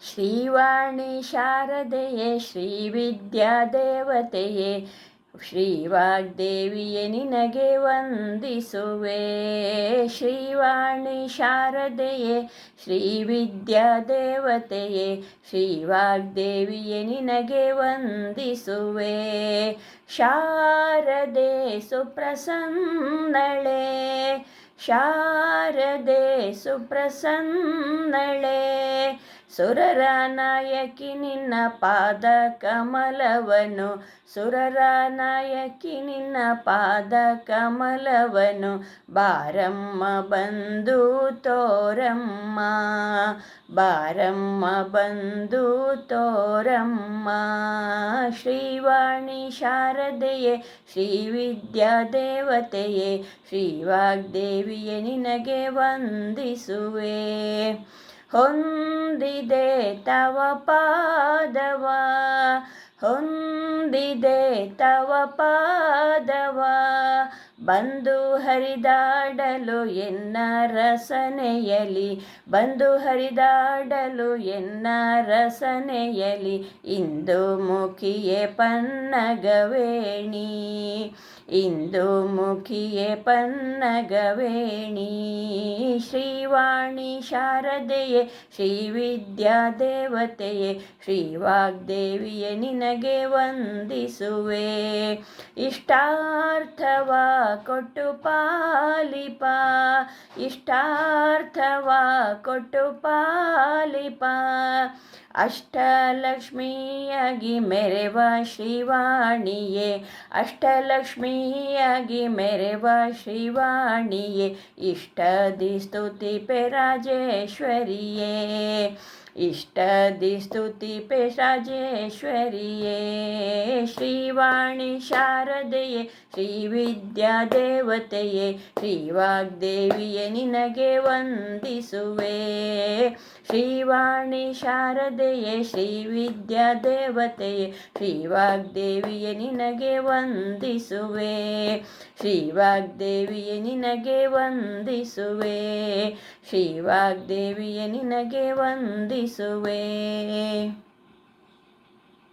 ಶ್ರೀವಾಣಿ ಶಾರದೆಯೇ, ಶ್ರೀ ವಿದ್ಯಾದೇವತೆಯೇ ಶ್ರೀವಾಗ್ದೇವಿಯೇ ನಿನಗೆ ವಂದಿಸುವೆ. ಶ್ರೀವಾಣಿ ಶಾರದೆಯೇ, ಶ್ರೀ ವಿದ್ಯಾದೇವತೆಯೇ ಶ್ರೀವಾಗ್ದೇವಿಯೇ ನಿನಗೆ ವಂದಿಸುವೆ. ಶಾರದೆ ಸುಪ್ರಸನ್ನಳೆ ಶಾರದೆ ಸುಪ್ರಸನ್ನಳೆ, ಸುರರ ನಾಯಕಿ ನಿನ್ನ ಪಾದ ಕಮಲವನು ಸುರರ ನಾಯಕಿ ನಿನ್ನ ಪಾದ ಕಮಲವನು ಬಾರಮ್ಮ ಬಂದು ತೋರಮ್ಮ ಬಾರಮ್ಮ ಬಂದು ತೋರಮ್ಮ, ಶ್ರೀವಾಣಿ ಶಾರದೆಯೇ, ಶ್ರೀ ವಿದ್ಯಾದೇವತೆಯೇ ಶ್ರೀವಾಗ್ದೇವಿಯೇ ನಿನಗೆ ವಂದಿಸುವೆ. ಹೊಂದಿದೆ ತವ ಪಾದವ, ಹೊಂದಿದೆ ತವ ಪಾದವ. ಬಂದು ಹರಿದಾಡಲು ಎನ್ನ ರಸನೆಯಲಿ? ಬಂದು ಹರಿದಾಡಲು ಎನ್ನ ರಸನೆಯಲಿ? ಇಂದು ಮುಖಿಯೇ ಪನ್ನಗವೇಣಿ ಇಂದು ಮುಖಿಯೇ ಪನ್ನಗವೇಣಿ. ಶ್ರೀವಾಣಿ ಶಾರದೆಯೇ, ಶ್ರೀ ವಿದ್ಯಾದೇವತೆಯೇ ಶ್ರೀವಾಗ್ದೇವಿಯೇ ನಿನಗೆ ವಂದಿಸುವೆ. ಇಷ್ಟಾರ್ಥವ ಕೊಟ್ಟು ಪಾಲಿಪ, ಇಷ್ಟಾರ್ಥವ ಕೊಟ್ಟು ಪಾಲಿಪ. ಅಷ್ಟಲಕ್ಷ್ಮಿಯಾಗಿ ಮೆರೆವ ಶ್ರೀವಾಣಿಯೇ ಅಷ್ಟಲಕ್ಷ್ಮಿಯಾಗಿ ಮೆರೆವ ಶ್ರೀವಾಣಿಯೇ ಇಷ್ಟದಿ ಸ್ತುತಿ ಪೆ ರಾಜೇಶ್ವರಿಯೇ ಇಷ್ಟದಿ ಸ್ತುತಿ ರಾಜೇಶ್ವರಿಯೇ ಶ್ರೀವಾಣಿ ಶಾರದೆಯೇ ಶ್ರೀ ವಿದ್ಯಾ ದೇವತೆಯೇ ಶ್ರೀವಾಗ್ದೇವಿಯೇ ನಿನಗೆ ವಂದಿಸುವೆ. ಶ್ರೀವಾಣಿ ಶಾರದೆಯೇ ಶ್ರೀ ವಿದ್ಯಾದೇವತೆಯೇ ಶ್ರೀವಾಗ್ದೇವಿಯೇ ನಿನಗೆ ವಂದಿಸುವೆ. ಶ್ರೀವಾಗ್ದೇವಿಯೇ ನಿನಗೆ ವಂದಿಸುವೆ. ಶ್ರೀವಾಗ್ದೇವಿಯೇ ನಿನಗೆ ವಂದಿಸುವೆ.